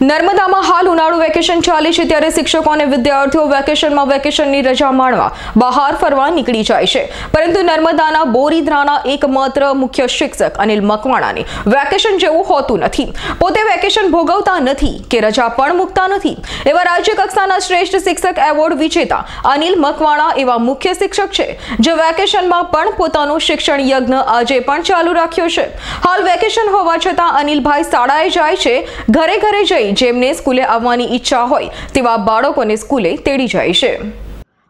નર્મદામાં હાલ ઉનાળુ વેકેશન ચાલે છે ત્યારે શિક્ષકો અને વિદ્યાર્થીઓ વેકેશનમાં વેકેશનની રજા માણવા બહાર ફરવા નીકળી જાય છે. પરંતુ નર્મદાના બોરીદ્રાના એકમાત્ર મુખ્ય શિક્ષક અનિલ મકવાણાને વેકેશન જેવું હોતું નથી. પોતે વેકેશન ભોગવતા નથી કે રજા પણ મૂકતા નથી. એવા રાજ્ય કક્ષાના શ્રેષ્ઠ શિક્ષક એવોર્ડ વિજેતા અનિલ મકવાણા એવા મુખ્ય શિક્ષક છે, જે વેકેશનમાં પણ પોતાનું શિક્ષણ યજ્ઞ આજે પણ ચાલુ રાખ્યો છે. હાલ વેકેશન હોવા છતાં અનિલભાઈ શાળાએ જાય છે, ઘરે ઘરે જઈ જેમને સ્કૂલે આવવાની ઈચ્છા હોય તેવા બાળકોને સ્કૂલે તેડી જાય છે.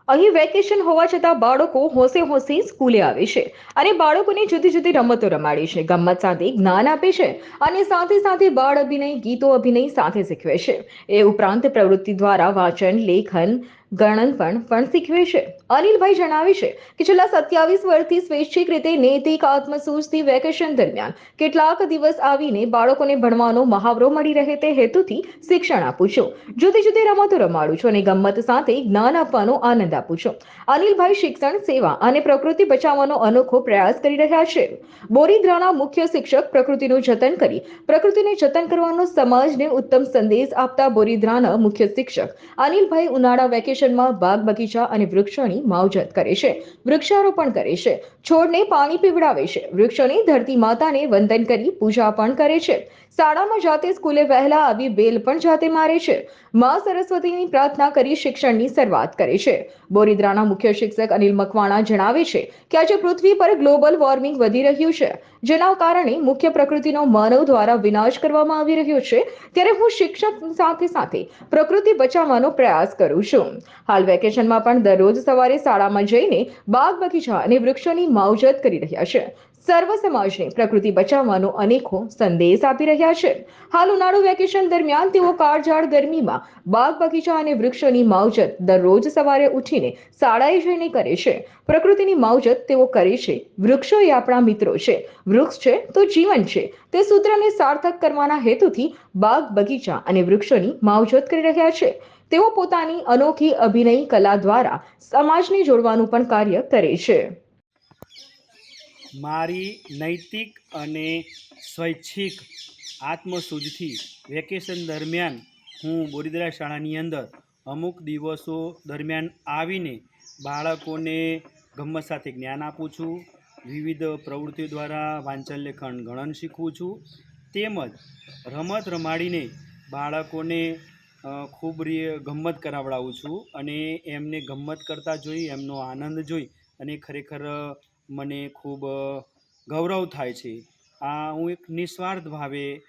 અહીં વેકેશન હોવા છતાં બાળકો હોંશે હોંશે સ્કૂલે આવે છે અને બાળકોને જુદી જુદી રમતો રમાડે છે. ગમત સાથે જ્ઞાન આપે છે અને સાથે સાથે બાળ અભિનય, ગીતો અભિનય સાથે શીખવે છે. એ ઉપરાંત પ્રવૃત્તિ દ્વારા વાંચન, લેખન ગણન પણ પણ શીખવે છે. અનિલભાઈ જણાવે છે કે છેલ્લા સત્યાવીસ વર્ષથી સ્વૈચ્છિક રીતે નૈતિક આત્મસૂઝથી વેકેશન દરમિયાન કેટલાક દિવસ આવીને બાળકોને ભણવાનો મહાવરો મળી રહે તે હેતુથી શિક્ષણ આપું છું. જુદી જુદી રમતો રમાડું છું અને ગમત સાથે જ્ઞાન આપવાનો આનંદ આપું છું. અનિલભાઈ શિક્ષણ, સેવા અને પ્રકૃતિ બચાવવાનો અનોખો પ્રયાસ કરી રહ્યા છે. બોરીદ્રાના મુખ્ય શિક્ષક પ્રકૃતિનું જતન કરી પ્રકૃતિને જતન કરવાનો સમાજને ઉત્તમ સંદેશ આપતા બોરીદ્રાના મુખ્ય શિક્ષક અનિલભાઈ ઉનાળા વેકેશનમાં બાગ બગીચા અને વૃક્ષોની માવજત કરે છે, વૃક્ષારોપણ કરે છે, છોડને પાણી પીવડાવે છે, વૃક્ષોની ધરતી માતાને વંદન કરી પૂજા પણ કરે છે. શાળામાં જાતે સ્કૂલે વહેલા આવી બેલ પણ જાતે મારે છે. માં સરસ્વતીની પ્રાર્થના કરી શિક્ષણની શરૂઆત કરે છે. બોરિદ્રાના મુખ્ય શિક્ષક અનિલ મકવાણા જણાવે છે કે આજે પૃથ્વી પર ગ્લોબલ વોર્મિંગ વધી રહ્યું છે, જેના કારણે મુખ્ય પ્રકૃતિનો માનવ દ્વારા વિનાશ કરવામાં આવી રહ્યો છે, ત્યારે હું શિક્ષક સાથે સાથે પ્રકૃતિ બચાવવાનો પ્રયાસ કરું છું. હાલ વેકેશનમાં પણ દરરોજ સવારે શાળામાં જઈને બાગ બગીચા અને વૃક્ષોની માવજત કરી રહ્યા છે. સર્વ સમાજને પ્રકૃતિ બચાવવાનો અનેકો સંદેશ આપી રહ્યા છે. હાલ ઉનાળુ વેકેશન દરમિયાન તેઓ કાળઝાળ ગરમીમાં બાગ બગીચા અને વૃક્ષોની માવજત દરરોજ સવારે ઉઠીને શાળાએ જઈને કરે છે. પ્રકૃતિની માવજત તેઓ કરે છે. વૃક્ષો એ આપણા મિત્રો છે. વૃક્ષ છે તો જીવન છે. તે સૂત્રને સાર્થક કરવાના હેતુથી બાગ બગીચા અને વૃક્ષોની માવજત કરી રહ્યા છે. તેઓ પોતાની અનોખી અભિનય કલા દ્વારા સમાજને જોડવાનું પણ કાર્ય કરે છે. મારી નૈતિક અને સ્વૈચ્છિક આત્મસૂજથી વેકેશન દરમિયાન હું બોરીદરા શાળાની અંદર અમુક દિવસો દરમિયાન આવીને બાળકોને ગમ્મત સાથે જ્ઞાન આપું છું, વિવિધ પ્રવૃત્તિઓ દ્વારા વાંચન, લેખન, ગણન શીખવું છું. તેમજ રમત રમાડીને બાળકોને ખૂબ રી- ગમ્મત કરાવડાવું છું અને એમને ગમ્મત કરતા જોઈ, એમનો આનંદ જોઈ અને ખરેખર મને ખૂબ ગૌરવ થાય છે. આ હું એક નિસ્વાર્થ ભાવે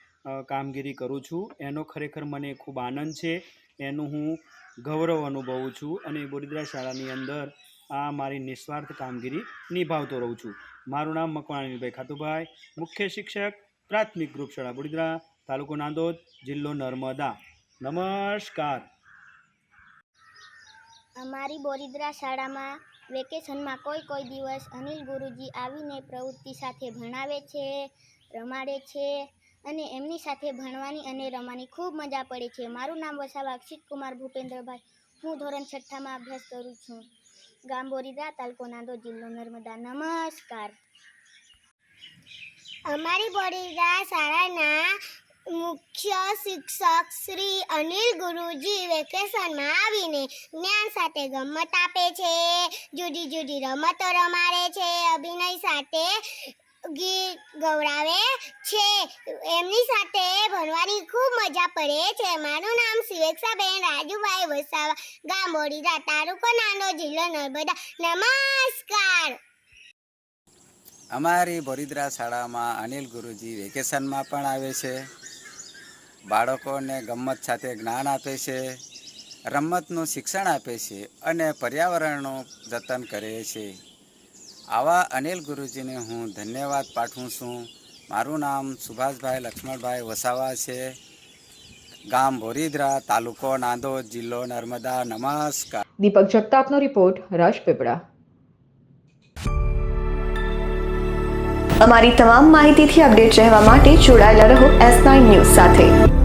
કામગીરી કરું છું. એનો ખરેખર મને ખૂબ આનંદ છે. એનું હું ગૌરવ અનુભવું છું અને બોરિદ્રા શાળાની અંદર આ મારી નિસ્વાર્થ કામગીરી નિભાવતો રહું છું. મારું નામ મકવાણીભાઈ ખાતુભાઈ, મુખ્ય શિક્ષક પ્રાથમિક ગ્રુપ શાળા બોરિદ્રા, તાલુકો નાંદોદ, જિલ્લો નર્મદા. નમસ્કાર. અમારી બોરિદ્રા શાળામાં વેકેશનમાં કોઈ કોઈ દિવસ અનિલ ગુરુજી આવીને પ્રવૃત્તિ સાથે ભણાવે છે રમાડે છે અને એમની સાથે ભણવાની અને રમવાની ખૂબ મજા પડે છે. મારું નામ વસાવા અક્ષિત કુમાર ભૂપેન્દ્રભાઈ. હું ધોરણ છઠ્ઠામાં અભ્યાસ કરું છું. ગામ બોરિદ્રા તાલુકો નાંદો જિલ્લો નર્મદા. નમસ્કાર. અમારી બોરિદ્રા શાળાના મુખ્ય શિક્ષક શ્રી અનિલ ગુરુજી વેકેશનમાં આવીને જ્ઞાન સાથે ગમત આપે છે. જુદી જુદી રમતો રમાડે છે. અભિનય સાથે ગીત ગૌરાવે છે. એમની સાથે ભણવાની ખૂબ મજા પડે છે. મારું નામ શિવેક્ષાબેન રાજુભાઈ વસાવા ગામ તાલુકો નાનો જિલ્લો નર્મદા. નમસ્કાર! અમારી બોરીદ્રા શાળામાં અનિલ ગુરુજી વેકેશનમાં પણ આવે છે. બાળકોને ગમ્મત સાથે જ્ઞાન આપે છે રમતનું શિક્ષણ આપે છે અને પર્યાવરણનું જતન કરે છે. આવા અનિલ ગુરુજીને હું ધન્યવાદ પાઠવું છું. મારું નામ સુભાષભાઈ લક્ષ્મણભાઈ વસાવા છે. ગામ બોરીદ્રા તાલુકો નાંદોદ જિલ્લો નર્મદા. નમસ્કાર. દીપક જગતાપનો રિપોર્ટ રાજપીપળા અમારી તમામ માહિતીથી અપડેટ રહેવા માટે જોડાયેલા રહો એસ નાઇન ન્યૂઝ સાથે.